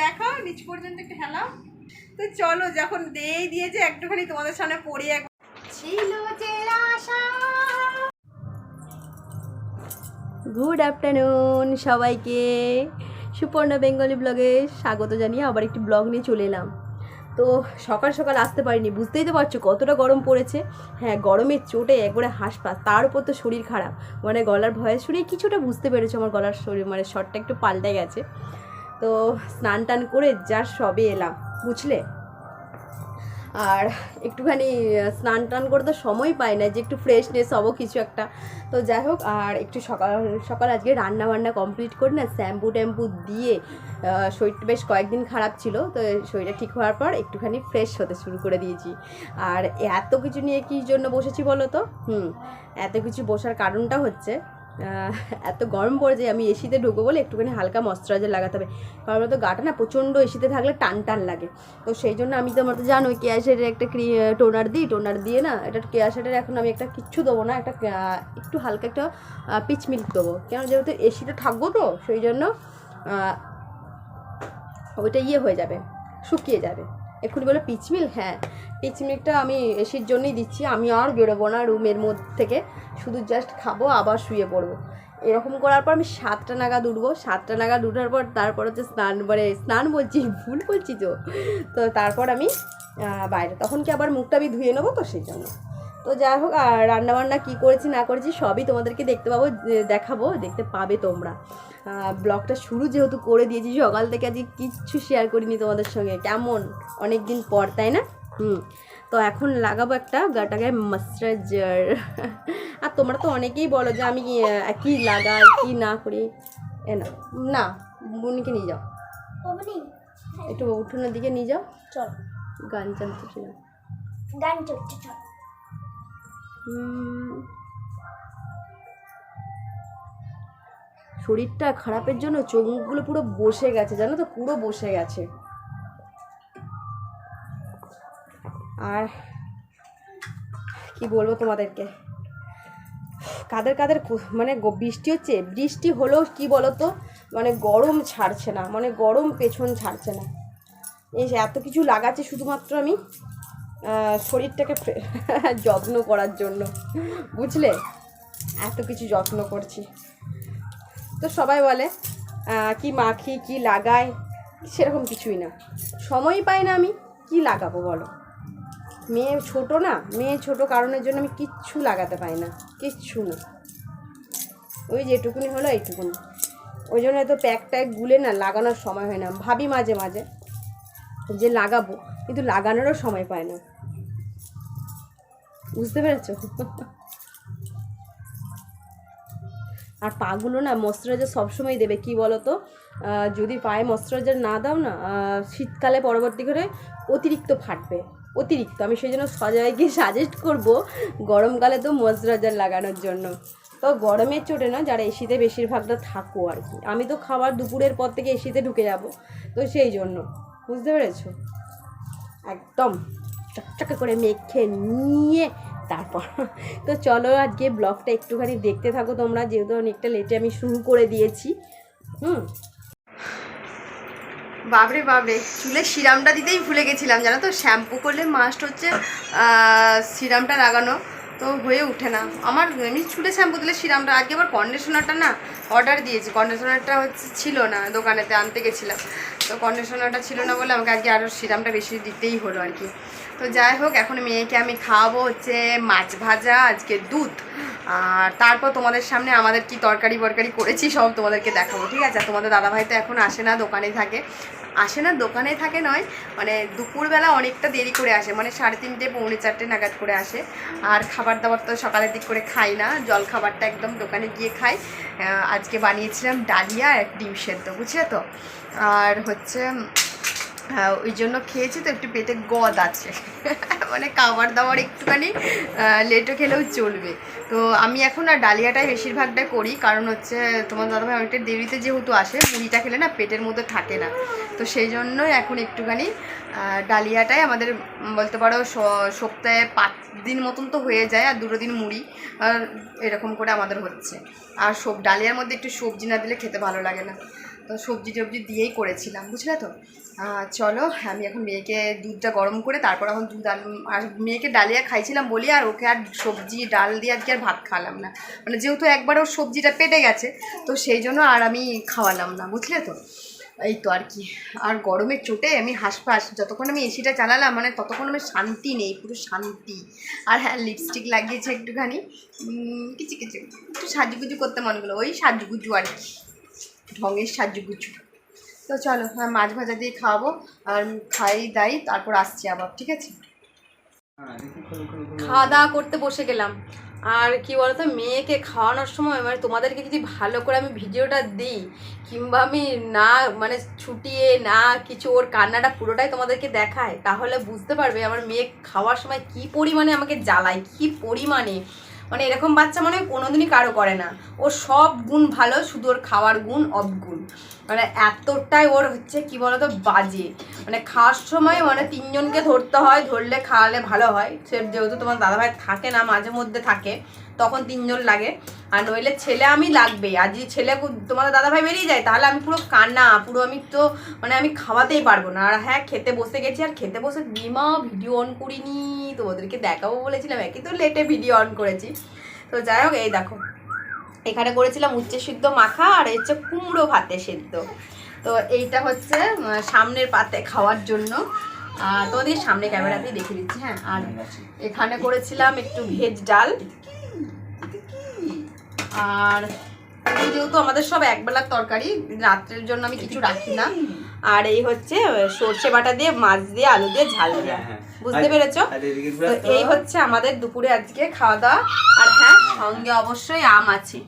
দেখো নিচ পর্যন্ত একটু হেলাও। তো চলো, যখন দেই দিয়েছে, একটুখানি তোমাদের সামনে পড়ি এক ছিল গুড আফটারনুন সবাইকে। সুপর্ণা বেঙ্গলি ব্লগে স্বাগত জানিয়ে আবার একটি ব্লগ নিয়ে চলে এলাম। তো সকাল সকাল আসতে পারিনি, বুঝতেই তো পারছ কতটা গরম পড়েছে। হ্যাঁ গরমের চোটে একবারে হাসপাত তার উপর তো শরীর খারাপ। মানে গলার ভয়েস শুনে কিছুটা বুঝতে পেরেছ আমার গলার শরীর মানে শরটা একটু পাল্টে গেছে। তো স্নান টান করে যা সবে এলাম, বুঝলে? আর একটুখানি স্নান টান করে তো সময় পাই না, যে একটু ফ্রেশনেস হব কিছু একটা। তো যাই হোক, আর একটু সকাল সকাল আজকে রান্না বান্না কমপ্লিট করে না, শ্যাম্পু ট্যাম্পু দিয়ে শরীরটা বেশ কয়েকদিন খারাপ ছিল, তো শরীরটা ঠিক হওয়ার পর একটুখানি ফ্রেশ হতে শুরু করে দিয়েছি। আর এত কিছু নিয়ে কি জন্য বসেছি বলো তো? হুম, এত কিছু বসার কারণটা হচ্ছে এত গরম পড়েছে, আমি এসিতে ঢুকবো বলে একটুখানি হালকা ময়শ্চারাইজার লাগাতে হবে। কারণ তো গাটা না প্রচণ্ড এসিতে থাকলে টান টান লাগে। তো সেই জন্য আমি তোমার তো জানোই কেয়াশেটের একটা ক্রি টোনার দিই। টোনার দিয়ে না এটা কেয়াশেটের এখন আমি একটা কিচ্ছু দেবো না, একটা একটু হালকা একটা পিচ মিল্ক দেবো। কেন যেহেতু এসিতে থাকব তো, সেই জন্য ওইটা ইয়ে হয়ে যাবে, শুকিয়ে যাবে। এক্ষুনি বলে পিচমিল হ্যাঁ পিচমিলটা আমি এসির জন্যই দিচ্ছি। আমি আর বেরোবো না রুমের মধ্যে থেকে। শুধু জাস্ট খাব, আবার শুয়ে পড়ব। এরকম করার পর আমি সাতটা নাগাদ উঠবো। সাতটা নাগাদ উঠার পর তারপর হচ্ছে স্নান মানে স্নান বলছি, ভুল বলছি তো। তো তারপর আমি বাইরে। তখন কি আবার মুখটা আমি ধুয়ে নেব তো সেই জন্য। তো যাই হোক আর রান্নাবান্না কী করেছি না করেছি সবই তোমাদেরকে দেখতে পাবো দেখাবো দেখতে পাবে তোমরা। ব্লগটা শুরু যেহেতু করে দিয়েছি সকাল থেকে আজকে কিচ্ছু শেয়ার করিনি তোমাদের সঙ্গে। কেমন? অনেক দিন পর তাই না? হুম। তো এখন লাগাবো একটা গাটাকে ময়শ্চারাইজার আর তোমরা তো অনেকেই বলো যে আমি কি লাগাই কি না করি। এ না না বোনকে নিয়ে যাও। একটু উঠোনের দিকে নিয়ে যাও। চল। গান চালতে গান চলছে চল। শরীরটা খারাপের জন্য চোখ পুরো বসে গেছে, জানো তো? পুরো বসে গেছে। আর কি বলব তোমাদেরকে? কাদের কাদের মানে বৃষ্টি হচ্ছে? বৃষ্টি হলেও কি বলো তো মানে গরম ছাড়ছে না মানে গরম পেছন ছাড়ছে না। এই এত কিছু লাগাচ্ছে শুধুমাত্র আমি। শরীরটাকে যত্ন করার জন্য। বুঝলে? এত কিছু যত্ন করছি। তো সবাই বলে কি মাখি, কি লাগাই, সেরকম কিছুই না। সময়ই পাই না আমি, কি লাগাবো বলো? মেয়ে ছোট না? মেয়ে ছোট কারণের জন্য আমি কিচ্ছু লাগাতে পাই না। কিচ্ছু না। ওই যেটুকুনি হলো এইটুকুনি। ওই জন্য হয়তো প্যাক ট্যাক গুলে না লাগানোর সময় হয় না। ভাবি মাঝে মাঝে যে লাগাবো, কিন্তু লাগানোরও সময় পায় না। বুঝতে পেরেছ? আর পাগুলো না ময়শ্চারাইজার সবসময় দেবে, কি বলো তো যদি পায়ে ময়শ্চারাইজার না দাও না শীতকালে পরবর্তী করে অতিরিক্ত ফাটবে, অতিরিক্ত। আমি সেই জন্য সবাইকে সাজেস্ট করব, গরমকালে তো ময়শ্চারাইজার লাগানোর জন্য। তো গরমের চোটে না, যারা এসিতে বেশিরভাগটা থাকো আর কি। আমি তো খাবার দুপুরের পর থেকে এসিতে ঢুকে যাব, তো সেই জন্য। বুঝতে পেরেছ? একদম চকচকে করে মেখে নিয়ে তারপর। তো চলো আজকে ব্লগটা একটুখানি দেখতে থাকো তোমরা, যেহেতু অনেকটা লেটে আমি শুরু করে দিয়েছি। হুম। বাবরে বাবরে চুলে সিরামটা দিতেই ভুলে গেছিলাম, জানো তো? শ্যাম্পু করলে মাস্ট হচ্ছে সিরামটা লাগানো, তো হয়ে ওঠে না। আমার এমনি চুলে শ্যাম্পু দিলে সিরামটা, আজকে আবার কন্ডিশনারটা না অর্ডার দিয়েছি। কন্ডিশনারটা হচ্ছে ছিল না দোকানেতে, আনতে গেছিলাম। তো কন্ডিশনারটা ছিল না বলে আমাকে আজকে আরও সিরামটা বেশি দিতেই হলো আর কি। তো যাই হোক, এখন মেয়েকে আমি খাওয়াবো হচ্ছে মাছ ভাজা, আজকে দুধ। আর তারপর তোমাদের সামনে আমাদের কি তরকারি বরকারি করেছি সব তোমাদেরকে দেখাবো, ঠিক আছে? তোমাদের দাদাভাই তো এখন আসে না, দোকানে থাকে। আসে না, দোকানে থাকে নয় মানে দুপুরবেলা অনেকটা দেরি করে আসে মানে সাড়ে তিনটে, পৌনে চারটে নাগাদ করে আসে। আর খাবার দাবার তো সকালের দিক করে খাই না, জল খাবারটা একদম দোকানে গিয়ে খাই। আজকে বানিয়েছিলাম ডালিয়া আর ডিম সেদ্ধ, বুঝলে তো? আর হচ্ছে ওই জন্য খেয়েছি তো, একটু পেটে গদ আছে। মানে খাবার দাবার একটুখানি লেটে খেলেও চলবে। তো আমি এখন আর ডালিয়াটাই বেশিরভাগটা করি, কারণ হচ্ছে তোমার দাদাভাই অনেকটা দেরিতে যেহেতু আসে, মুড়িটা খেলে না পেটের মধ্যে থাকে না। তো সেই জন্যই এখন একটুখানি ডালিয়াটাই আমাদের বলতে পারো সপ্তাহে পাঁচ দিন মতন তো হয়ে যায়, আর দুটো দিন মুড়ি এরকম করে আমাদের হচ্ছে। আর সব, ডালিয়ার মধ্যে একটু সবজি না দিলে খেতে ভালো লাগে না। তো সবজি টবজি দিয়েই করেছিলাম, বুঝলে তো? চলো, আমি এখন মেয়েকে দুধটা গরম করে তারপর এখন দুধ আর আর মেয়েকে ডালিয়া খাইছিলাম বলি, আর ওকে আর সবজি, ডাল দিয়ে আজকে আর ভাত খাওয়ালাম না। মানে যেহেতু একবার ওর সবজিটা পেটে গেছে, তো সেই জন্য আর আমি খাওয়ালাম না, বুঝলে তো? এই তো আর কি। আর গরমের চোটে আমি হাসফাস, যতক্ষণ আমি এসিটা চালালাম মানে ততক্ষণ আমার শান্তি নেই, পুরো শান্তি। আর হ্যাঁ লিপস্টিক লাগিয়েছে একটুখানি কিছু কিছু একটু সাজুগুজু করতে মনে গেলো, ওই সাজুগুজু আর কি। ঢঙের সাজুগুজু তো চলো হ্যাঁ মাছ ভাজা দিয়ে খাওয়াবো আর খাই দাই তারপর আসছি আবার ঠিক আছে? খাওয়া দাওয়া করতে বসে গেলাম। আর কি বলতো মেয়েকে খাওয়ানোর সময় মানে তোমাদেরকে যদি ভালো করে আমি ভিডিওটা দিই কিংবা আমি না মানে ছুটিয়ে না কিছু ওর কান্নাটা পুরোটাই তোমাদেরকে দেখায় তাহলে বুঝতে পারবে আমার মেয়ে খাওয়ার সময় কি পরিমাণে আমাকে জ্বালায় কি পরিমাণে। মানে এরকম বাচ্চা মনে হয় কোনোদিনই কারও করে না। ওর সব গুণ ভালো, শুধু ওর খাওয়ার গুণ অবগুণ মানে এতটাই ওর হচ্ছে, কি বলতো, বাজে। মানে খাওয়ার সময় মানে তিনজনকে ধরতে হয়, ধরলে খাওয়ালে ভালো হয়। সে যেহেতু তোমার দাদাভাই থাকে না, মাঝে মধ্যে থাকে, তখন তিনজন লাগে। আর নইলে ছেলে আমি লাগবেই। আর যদি ছেলে তোমাদের দাদাভাই বেরিয়ে যায়, তাহলে আমি পুরো কান্না, পুরো আমি তো মানে আমি খাওয়াতেই পারব না। আর হ্যাঁ খেতে বসে গেছি, আর খেতে বসে বিমা ভিডিও অন করিনি। তোমাদেরকে দেখাবো বলেছিলাম, একই তো লেটে ভিডিও অন করেছি। তো যাই হোক, এই দেখো। এখানে করেছিলাম উচ্চে সিদ্ধ মাখা আর হচ্ছে কুমড়ো ভাতে সিদ্ধ। তো এইটা হচ্ছে সামনের পাতে খাওয়ার জন্য। তোমাদের সামনে ক্যামেরাতেই দেখে দিচ্ছি হ্যাঁ? আর এখানে করেছিলাম একটু ভেজ ডাল। আর যেহেতু আমাদের সব একবেলার তরকারি, রাত্রের জন্য আমি কিছু রাখি না। আর এই হচ্ছে সর্ষে বাটা দিয়ে, মাছ দিয়ে, আলু দিয়ে, ঝাল দিয়ে। বুঝতে পেরেছ? তো এই হচ্ছে আমাদের দুপুরে আজকে খাওয়া দাওয়া আর হ্যাঁ সঙ্গে অবশ্যই আম আছে।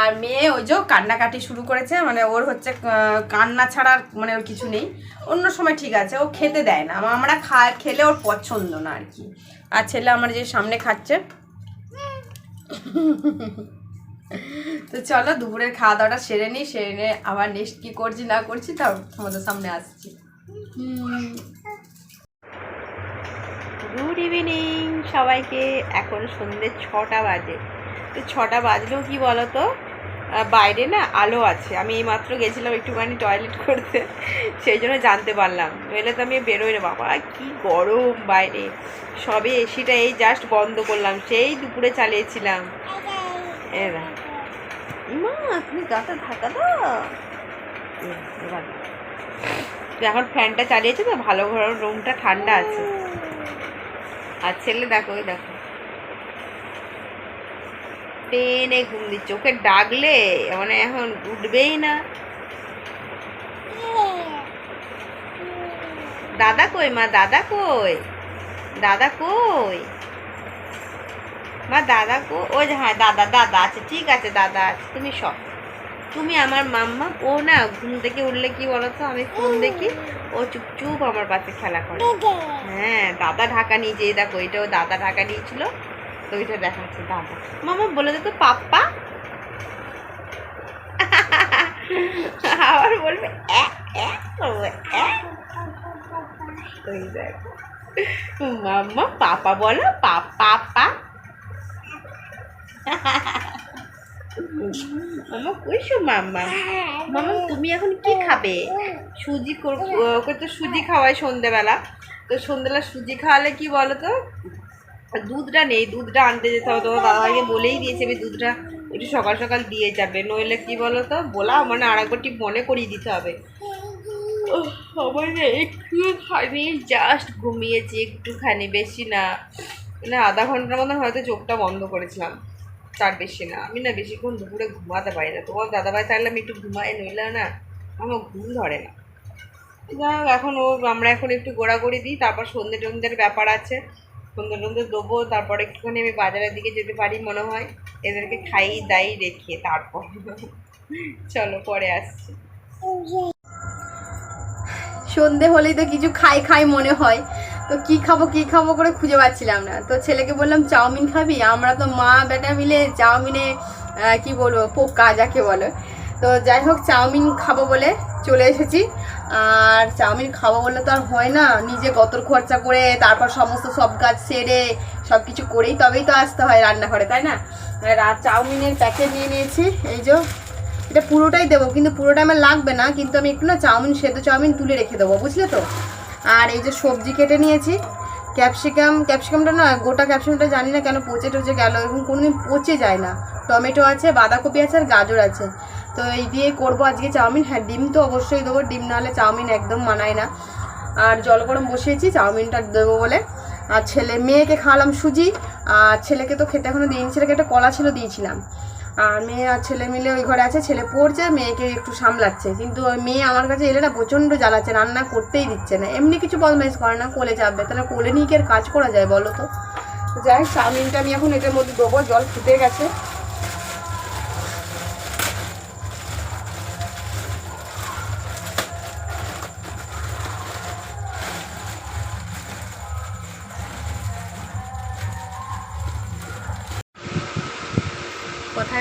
আর মেয়ে ওই যে কান্নাকাটি শুরু করেছে মানে ওর হচ্ছে কান্না ছাড়া আর মানে ওর কিছু নেই। অন্য সময় ঠিক আছে ও খেতে দেয় না। আমরা খা খেলে ওর পছন্দ না আর কি। আর ছেলে আমার যে সামনে খাচ্ছে। তো চলো দুপুরের খাওয়া দাওয়াটা সেরে নিই। সেরে নিয়ে আবার নেক্সট কী করছি না করছি তা তোমাদের সামনে আসছি। গুড ইভিনিং সবাইকে এখন সন্ধ্যে ছটা বাজে। তো ছটা বাজলেও কি বলো তো বাইরে না আলো আছে। আমি এইমাত্র গেছিলাম একটুখানি টয়লেট করতে সেই জন্য জানতে পারলাম। নইলে তো আমি বেরোই না বাবা। কি গরম বাইরে। সবে এসিটা এই জাস্ট বন্ধ করলাম। সেই দুপুরে চালিয়েছিলাম। এরা। মা তুমি গাটা এই, দাও। তো এখন ফ্যানটা চালিয়েছে তো ভালো ঘর রুমটা ঠান্ডা আছে। আর ছেলে দেখো ওই দেখো। টেনে ঘুম দিচ্ছে। ওকে ডাকলে মানে এখন উঠবেই না। দাদা কই মা? দাদা কই? দাদা কই? মা, দাদা কো, ওই হ্যাঁ দাদা দাদা আছে। ঠিক আছে, দাদা আছে। তুমি সব তুমি আমার মাম্মা, ও না ঘুম থেকে উঠলে কি বলতো, আমি ফোন দেখি, ও চুপচুপ আমার পাশে খেলা করে। হ্যাঁ দাদা ঢাকা নিয়েছে এই দেখো, এটাও দাদা ঢাকা নিয়েছিল, তো ওইটা দেখাচ্ছে দাদা। মামা বলে দে তো, পাপ্পা? আবার বলবে মাম্মা, পাপা বলো, পাপা পা তুমি এখন খাবে? সুজি ওকে তো সুজি খাওয়াই সন্ধেবেলা। তো সন্ধেবেলা সুজি খাওয়ালে কি বলো তো দুধটা নেই, দুধটা আনতে যেতে হবে। তোমার দাদাভাইকে বলেই দিয়েছে আমি দুধটা একটু সকাল সকাল দিয়ে যাবে। নইলে কি বলো তো বলা মানে আরেকবার ঠিক মনে করিয়ে দিতে হবে। না একটুখানি জাস্ট ঘুমিয়েছি একটুখানি, বেশি না। মানে আধা ঘণ্টার মতন হয়তো চোখটা বন্ধ করেছিলাম। তার বেশি না। আমি না বেশিক্ষণ দুপুরে ঘুমাতে পারি না। তোমার দাদাভাই থাকলে আমি একটু ঘুমাই নইলে না? আমার ঘুম ধরে না। যাই হোক এখন ও, আমরা এখন একটু গোড়াগড়ি দিই, তারপর সন্ধ্যে টন্ধ্যের ব্যাপার আছে। সন্ধ্যে টন্ধ্যে দেবো, তারপর একটুখানি আমি বাজারের দিকে যেতে পারি মনে হয়। এদেরকে খাই, দাই, রেখে তারপর। চলো, পরে আসছি। সন্ধে হলেই তো কিছু খাই খাই মনে হয়। তো কি খাব কি খাব করে খুঁজে পাচ্ছিলাম না। তো ছেলেকে বললাম, চাউমিন খাবি? আমরা তো মা, বেটা মিলে চাউমিনে কি বলব, পোকা যাকে বলো। তো যাই হোক, চাউমিন খাব বলে চলে এসেছি। আর চাউমিন খাব বললে তো আর হয় না, নিজে গতর খরচা করে তারপর সমস্ত সব কাজ সেরে সব কিছু করেই তবেই তো আসতে হয় রান্নাঘরে, তাই না? আর চাউমিনের প্যাকেট নিয়ে নিয়েছি, এই যে এটা পুরোটাই দেবো, কিন্তু পুরোটা আমার লাগবে না, কিন্তু আমি একটু না চাউমিন, সেদ্ধ চাউমিন তুলে রেখে দেবো, বুঝলে তো? আর এই যে সবজি কেটে নিয়েছি, ক্যাপসিকাম, ক্যাপসিকামটা না গোটা ক্যাপসিকামটা জানি না কেন পচে টচে গেল এবং কোনোদিন পচে যায় না। টমেটো আছে, বাঁধাকপি আছে আর গাজর আছে। তো এই দিয়ে করব আজকে চাউমিন। হ্যাঁ ডিম তো অবশ্যই দেবো, ডিম নাহলে চাউমিন একদম মানায় না। আর জল গরম বসিয়েছি, চাউমিনটা দেবো বলে। আর ছেলে, মেয়েকে খাওয়ালাম সুজি, আর ছেলেকে তো খেতে এখনও দিইনি, ছেলেকে একটা কলা ছিল দিয়েছিলাম। আর মেয়ে আর ছেলে মিলে ওই ঘরে আছে, ছেলে পড়ছে, মেয়েকে একটু সামলাচ্ছে। কিন্তু ওই মেয়ে আমার কাছে এলে না প্রচণ্ড জ্বালাচ্ছে, রান্না করতেই দিচ্ছে না। এমনি কিছু বদমাইশ করে না, কোলে যাবে তাহলে কোলে নিয়ে কি আর কাজ করা যায় বলো তো? যাই চাউমিনটা আমি এখন এটার মধ্যে দেবো, জল ফুটে গেছে।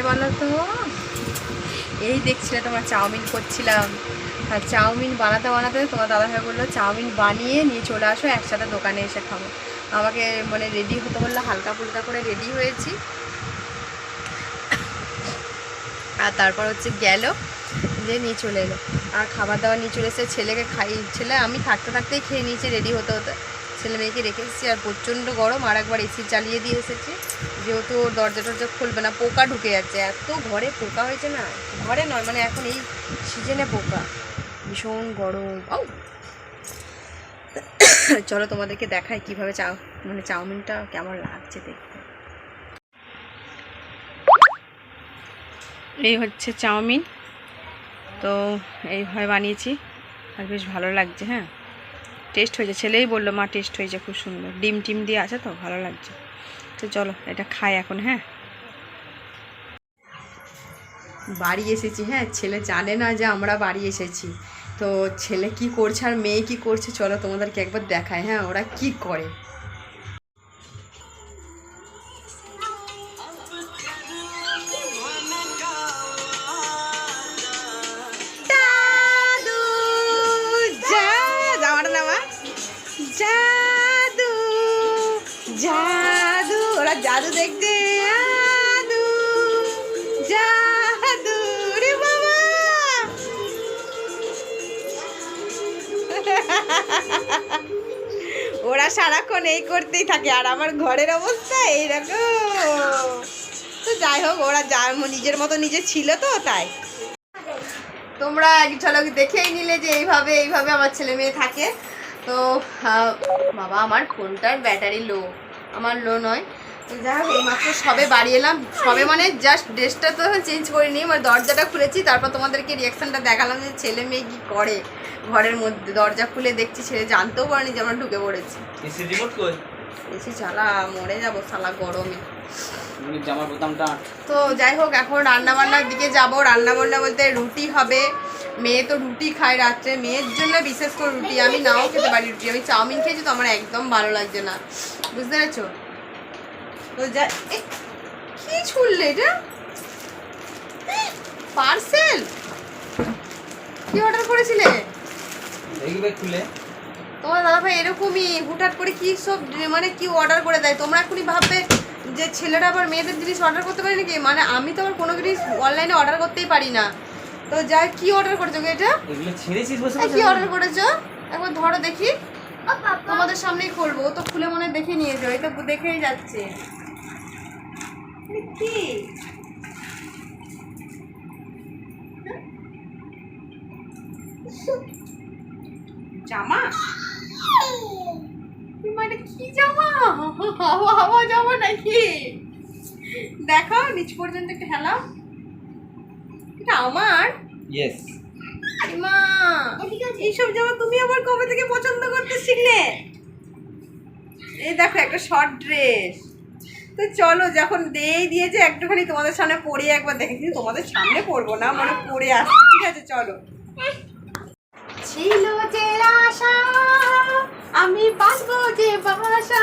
কোথায় বলো তো? এই দেখছিলে তোমার চাউমিন করছিলাম। আর চাউমিন বানাতে বানাতে তোমার দাদাভাই বলল, চাউমিন বানিয়ে নিয়ে চলে আসো, একসাথে দোকানে এসে খাব। আমাকে মানে রেডি হতে বলল, হালকা ফুলকা করে রেডি হয়েছি। আর তারপর হচ্ছে গেল, যে নিয়ে চলে এলো। আর খাবার দাবার নিয়ে চলে এসে ছেলেকে খাই, ছেলে আমি থাকতে থাকতেই খেয়ে নিয়েছি রেডি হতে হতে। ছেলে মেয়েকে রেখে এসেছি আর প্রচণ্ড গরম আর একবার এসি চালিয়ে দিয়ে এসেছি। যেহেতু দরজা টরজা খুলবে না, পোকা ঢুকে যাচ্ছে। এত ঘরে পোকা হয়েছে না? ঘরে নয় মানে এখন এই সিজনে পোকা। ভীষণ গরম। আউ! চলো তোমাদেরকে দেখায় কীভাবে চাউ মানে চাউমিনটা কেমন লাগছে দেখতে। এই হচ্ছে চাউমিন। তো এইভাবে বানিয়েছি আর বেশ ভালো লাগছে হ্যাঁ। টেস্ট হয়েছে, ছেলেই বলল, মা, টেস্ট হয়েছে, খুব সুন্দর। ডিম টিম দিয়ে আছে তো, ভালো লাগছে। তো চলো, এটা খাই এখন হ্যাঁ? বাড়ি এসেছি হ্যাঁ? ছেলে জানে না যে আমরা বাড়ি এসেছি। তো ছেলে কি করছে আর মেয়ে কি করছে, চলো তোমাদেরকে একবার দেখায় হ্যাঁ? ওরা কি করে? এই করতেই থাকে। আর আমার ঘরের অবস্থা এইরকম তো যাই হোক, ওরা যা নিজের মতো নিজে ছিল তো, তাই। তোমরা এক ঝলক দেখেই নিলে যে এইভাবে এইভাবে আমার ছেলে মেয়ে থাকে। তো বাবা, আমার ফোনটার ব্যাটারি লো। আমার লো নয়। যাই হোক এইমাত্র সবে বাড়ি এলাম। সবে মানে জাস্ট ড্রেসটা তো চেঞ্জ করিনি মানে দরজাটা খুলেছি তারপর তোমাদেরকে রিয়াকশানটা দেখালাম যে ছেলে মেয়ে কী করে ঘরের মধ্যে। দরজা খুলে দেখছি ছেলে জানতেও পারেনি যে আমরা ঢুকে পড়েছি। এসি চালা মরে যাব সালা গরমে। তো যাই হোক এখন রান্না বান্নার দিকে যাব। রান্না বান্না বলতে রুটি হবে। মেয়ে তো রুটি খায় রাত্রে। মেয়ের জন্য বিশেষ করে রুটি আমি নাও খেতে পারি রুটি। আমি চাউমিন খেয়েছি তো আমার একদম ভালো লাগছে না। বুঝতে পেরেছ? তো যা কি ছুড়লে এটা? পার্সেল? কি অর্ডার করেছিলে? দেখবে খুলে। তোমার দাদা ভাই এরকমই হুটহাট করে কি সব মানে কি অর্ডার করে দেয়? তোমরা এখনই ভাববে যে ছেলেরা আবার মেয়েদের জিনিস অর্ডার করতে পারে নাকি? মানে আমি তো আবার কোনো জিনিস অনলাইনে অর্ডার করতেই পারি না। তো যা কি অর্ডার করেছ এটা? এগুলো ছেড়েছিস বসে কি অর্ডার করেছ? একবার ধরো দেখি। ও তোমাদের সামনেই খুলবো ও তো খুলে মনে হয় দেখে নিয়েছো এই তো দেখেই যাচ্ছে। কি জামা? মানে কি জামা? হাওয়া হাওয়া জামা নাকি? দেখো নিচ পর্যন্ত একটু হেলাও। এটা আমার? ইয়েস মা এইসব জামা তুমি আবার কবে থেকে পছন্দ করতে শিখলে? এই দেখো একটা শর্ট ড্রেস তো চলো, যখন দেই দিয়েছে, একটুখানি তোমাদের সামনে পরে একবার দেখে কিন্তু তোমাদের সামনে পড়ব না মানে পড়ে আসছি। ঠিক আছে, চলো। ছিল যে আশা, আমি বাঁচবো যে বাসা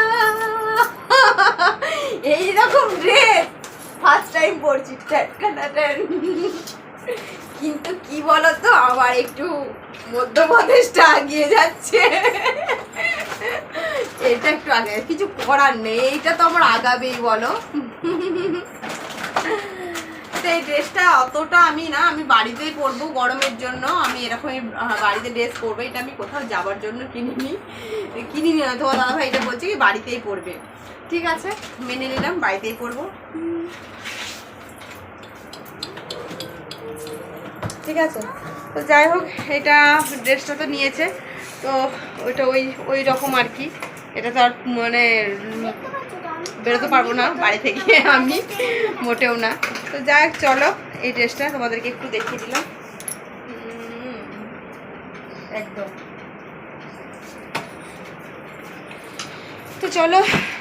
এইরকম ড্রেস ফার্স্ট টাইম পড়ছি। কিন্তু কি বলতো, আবার একটু মধ্যপ্রদেশটা আগিয়ে যাচ্ছে। এটা একটু আগে। কিছু করার নেই। এইটা তো আমার আগাবেই, বলো। তো এই ড্রেসটা অতটা আমি না, আমি বাড়িতেই পরবো গরমের জন্য। আমি এরকমই বাড়িতে ড্রেস পরবো। এটা আমি কোথাও যাবার জন্য কিনিনি। কিনিনি না, তোমার দাদা ভাই এটা বলছে কি, বাড়িতেই পরবে। ঠিক আছে, মেনে নিলাম, বাড়িতেই পরবো। ঠিক আছে। তো যাই হোক, এটা ড্রেসটা তো নিয়েছে। তো ওইটা ওই ওই রকম আর কি। এটা তো আর মানে বেরোতে পারব না, বাড়ি থেকে আমি, মোটেও না। তো যাই হোক, চলো, এই ড্রেসটা তোমাদেরকে একটু দেখিয়ে দিলাম। একদম। তো চলো,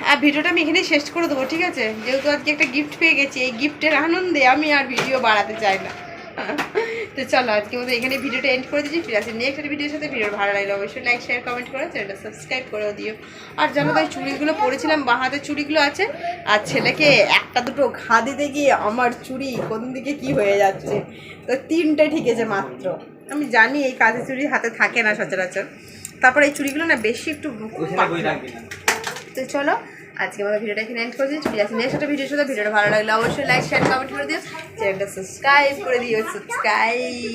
আর ভিডিওটা আমি এখানেই শেষ করে দেবো, ঠিক আছে? যেহেতু আজকে একটা গিফট পেয়ে গেছি, এই গিফটের আনন্দে আমি আর ভিডিও বাড়াতে চাই না। তো চলো আজকে মতো এখানে ভিডিওটা এন্ড করে দিচ্ছি। ঠিক আছে নেক্সট ভিডিওর সাথে ভিডিও ভালো লাগলে অবশ্যই লাইক শেয়ার কমেন্ট করে চ্যানেলটা সাবস্ক্রাইব করেও দিও। আর জানো তাই চুড়িগুলো পরেছিলাম বাঁ হাতের চুড়িগুলো আছে আর ছেলেকে একটা দুটো ঘা দিতে গিয়ে আমার চুড়ি কোন দিকে কি হয়ে যাচ্ছে? তো তিনটে ঠিকেছে মাত্র। আমি জানি এই কাজের চুড়ি হাতে থাকে না সচরাচর। তারপরে এই চুড়িগুলো না বেশি একটু তো চলো আজকে আমাদের ভিডিওটা এখানে এন্ড করছি। দিচ্ছি আছে নেক্সট একটা ভিডিও সাথে। ভিডিওটা ভালো লাগলে অবশ্যই লাইক শেয়ার কমেন্ট করে দিও। চ্যানেলটা সাবস্ক্রাইব করে দিও সাবস্ক্রাইব